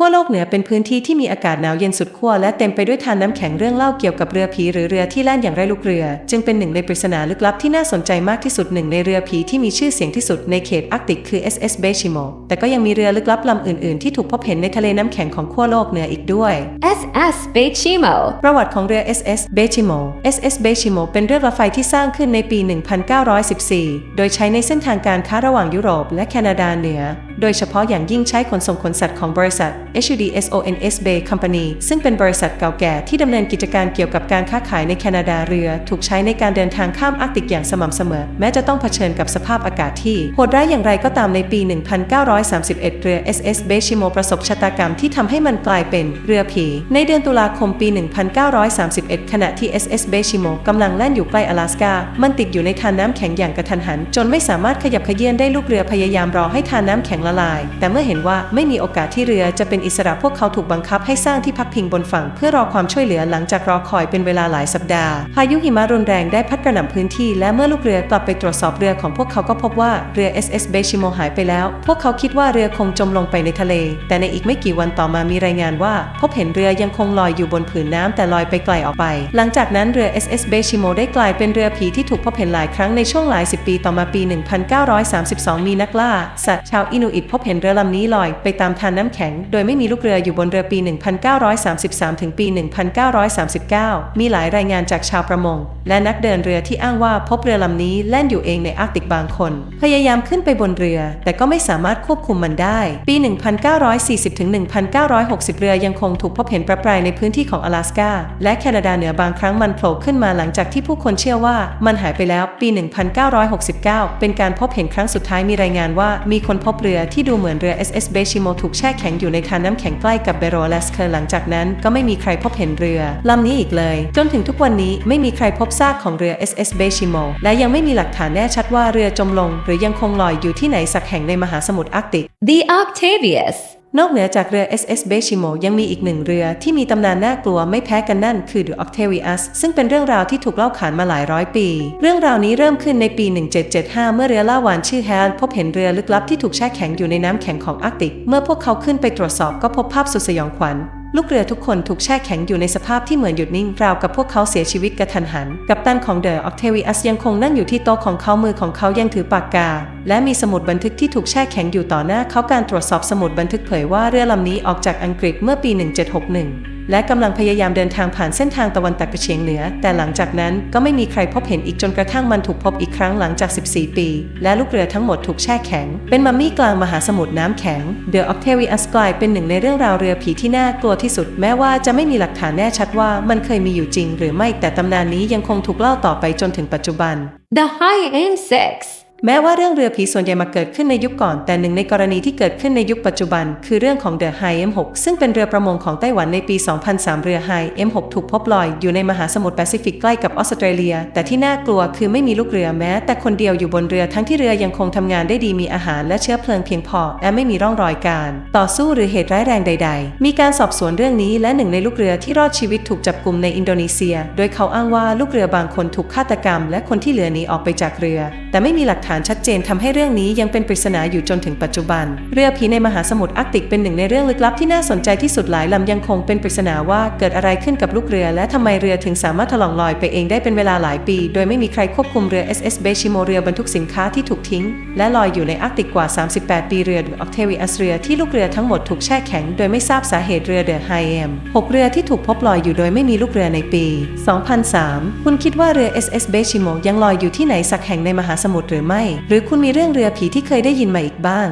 ขั้วโลกเหนือเป็นพื้นที่ที่มีอากาศหนาวเย็นสุดขั้วและเต็มไปด้วยทานน้ำแข็งเรื่องเล่าเกี่ยวกับเรือผีหรือเรือที่แล่นอย่างไร้ลูกเรือ จึงเป็นหนึ่งในปริศนาลึกลับที่น่าสนใจมากที่สุดหนึ่งในเรือผีที่มีชื่อเสียงที่สุดในเขตอาร์กติกคือ SS b e c h i m o แต่ก็ยังมีเรือลึกลับลำอื่นๆ ที่ถูกพบเห็นในทะเลน้ำแข็งของขั้วโลกเหนืออีกด้วย SS Bechimo ประวัติของเรือ SS b e c h i m o SS b e c h i m o เป็นเรือรถไฟที่สร้างขึ้นในปี 1914 โดยใช้ในเส้นทางการค้าระหว่างยุโรปและแคนาดาเหนือ โดยเฉพาะอย่างยิ่งใช้ขนส่งขนสัตว์ของบริษัท HUDSONS Bay Company ซึ่งเป็นบริษัทเก่าแก่ที่ดำเนินกิจการเกี่ยวกับการค้าขายในแคนาดาเรือ ถูกใช้ในการเดินทางข้ามอาร์กติกอย่างสม่ำเสมอ แม้จะต้องเผชิญกับสภาพอากาศที่โหดร้ายอย่างไรก็ตามในปี 1931 เรือ SS b e c h i m o ประสบชะตากรรมที่ทำให้มันกลายเป็นเรือผี ในเดือนตุลาคมปี 1931 ขณะที่ SS b e c h i m o กำลังแล่นอยู่ใกล้阿拉สกา มันติดอยู่ในทานน้ำแข็งอย่างกระทันหัน จนไม่สามารถขยับขยื้อนได้ลูกเรือพยายามรอให้ทานน้ำแข็งละลาย แต่เมื่อเห็นว่าไม่มีโอกาสที่เรือจะเป็นอิสระพวกเขาถูกบังคับให้สร้างที่พักพิงบนฝั่ง เพื่อรอความช่วยเหลือหลังจากรอคอยเป็นเวลาหลายสัปดาห์ พายุหิมะรุนแรงได้พัดกระหน่ำพื้นที่ และเมื่อลูกเรือกลับไปตรวจสอบเรือของพวกเขาก็พบว่าเรือ SS b e c h i m o หายไปแล้ว พวกเขาคิดว่าเรือคงจมลงไปในทะเล แต่ในอีกไม่กี่วันต่อมามีรายงานว่า พบเห็นเรือยังคงลอยอยู่บนผืนน้ำแต่ลอยไปไกลออกไป หลังจากนั้นเรือ SS b e c h i m o ได้กลายเป็นเรือผีที่ถูกพบเห็นหลายครั้งในช่วงหลายสิบปีต่อมาปี 1932 มีนักล่าสัตว์ชาวอินูอิตพบเห็นเรือลำนี้ลอยไปตามทานน้ำแข็ง โดยไม่มีลูกเรืออยู่บนเรือปี 1933 ถึงปี 1939 มีหลายรายงานจากชาวประมง และนักเดินเรือที่อ้างว่าพบเรือลำนี้แล่นอยู่เองในอาร์กติกบางคน พยายามขึ้นไปบนเรือ แต่ก็ไม่สามารถควบคุมมันได้ ปี 1940 ถึง 1960 เรือยังคงถูกพบเห็นประปรายในพื้นที่ของ阿拉สกาและแคนาดาเหนือบางครั้งมันโผล่ขึ้นมาหลังจากที่ผู้คนเชื่อว่ามันหายไปแล้วปี 1969 เป็นการพบเห็นครั้งสุดท้ายมีรายงานว่ามีคนพบเรือที่ดูเหมือนเรือ SS b e c h i m o ถูกแช่แข็งอยู่ในทานน้ำแข็งใกล้กับเบโรเลสเคอร์หลังจากนั้นก็ไม่มีใครพบเห็นเรือลำนี้อีกเลย จนถึงทุกวันนี้ไม่มีใครพบซากของเรือ SS b e c h i m o และยังไม่มีหลักฐานแน่ชัดว่าเรือจมลง หรือยังคงลอยอยู่ที่ไหนสักแห่งในมหาสมุทรอาร์กติก The Octavius นอกเหนือจากเรือ SS b e s h i m o ยังมีอีกหนึ่งเรือที่มีตำนานน่ากลัวไม่แพ้กันนั่นคือ The Octavius ซึ่งเป็นเรื่องราวที่ถูกเล่าขานมาหลายร้อยปี เรื่องราวนี้เริ่มขึ้นในปี 1775 เมื่อเรือล่าวานชื่อแฮนพบเห็นเรือลึกลับที่ถูกแช่แข็งอยู่ในน้ำแข็งของอาร์กติก เมื่อพวกเขาขึ้นไปตรวจสอบก็พบภาพสุดสยองขวัญ ลูกเรือทุกคนถูกแช่แข็งอยู่ในสภาพที่เหมือนหยุดนิ่งราวกับพวกเขาเสียชีวิตกระทันหัน กัปตันของเดอะออกเทวิอัสยังคงนั่งอยู่ที่โต๊ะของเขามือของเขายังถือปากกา และมีสมุดบันทึกที่ถูกแช่แข็งอยู่ต่อหน้าเขาการตรวจสอบสมุดบันทึกเผยว่าเรือลำนี้ออกจากอังกฤษเมื่อปี 1761 และกำลังพยายามเดินทางผ่านเส้นทางตะวันตกเฉียงเหนือ แต่หลังจากนั้นก็ไม่มีใครพบเห็นอีกจนกระทั่งมันถูกพบอีกครั้งหลังจาก 14 ปี และลูกเรือทั้งหมดถูกแช่แข็ง เป็นมัมมี่กลางมหาสมุทรน้ำแข็ง The Octavius กลายเป็นหนึ่งในเรื่องราวเรือผีที่น่ากลัวที่สุด แม้ว่าจะไม่มีหลักฐานแน่ชัดว่ามันเคยมีอยู่จริง หรือไม่แต่ตำนานนี้ยังคงถูกเล่าต่อไปจนถึงปัจจุบัน The High Aim 6 แม้ว่าเรื่องเรือผีส่วนใหญ่มาเกิดขึ้นในยุคก่อน แต่หนึ่งในกรณีที่เกิดขึ้นในยุคปัจจุบัน คือเรื่องของ The Hai M6 ซึ่งเป็นเรือประมงของไต้หวันในปี 2003 เรือ Hai M6 ถูกพบลอย อยู่ในมหาสมุทรแปซิฟิกใกล้กับออสเตรเลีย แต่ที่น่ากลัวคือไม่มีลูกเรือแม้ แต่คนเดียวอยู่บนเรือทั้งที่เรือยังคงทำงานได้ดีมีอาหารและเชื้อเพลิงเพียงพอ และไม่มีร่องรอยการ ต่อสู้หรือเหตุร้ายแรงใด ๆ มีการสอบสวนเรื่องนี้และหนึ่งในลูกเรือที่รอดชีวิตถูกจับกลุ่มในอินโดนีเซีย โดยเขาอ้างว่าลูกเรือ บางคนถูกฆาตกรรม และคนที่เหลือหนีออกไปจากเรือ แต่ไม่มีหลักฐานชัดเจนทำให้เรื่องนี้ยังเป็นปริศนาอยู่จนถึงปัจจุบัน เรือผีในมหาสมุทรอาร์กติกเป็นหนึ่งในเรื่องลึกลับที่น่าสนใจที่สุดหลายลำยังคงเป็นปริศนาว่าเกิดอะไรขึ้นกับลูกเรือ และทำไมเรือถึงสามารถถลองลอยไปเองได้เป็นเวลาหลายปี โดยไม่มีใครควบคุมเรือ SS b e c h i m o เรือบรรทุกสินค้าที่ถูกทิ้ง และลอยอยู่ในอาร์กติกกว่า 38 ปีเรือ The Octavius เรือที่ลูกเรือทั้งหมดถูกแช่แข็ง โดยไม่ทราบสาเหตุเรือ The Hai M 6เรือที่ถูกพบลอยอยู่โดยไม่มีลูกเรือในปี 2003 คุณคิดว่าเรือ SS b e c h i m o ยังลอยอยู่ที่ไหนสักแห่งในมหาสมุทรหรือไม่หรือคุณมีเรื่องเรือผีที่เคยได้ยินมาอีกบ้าง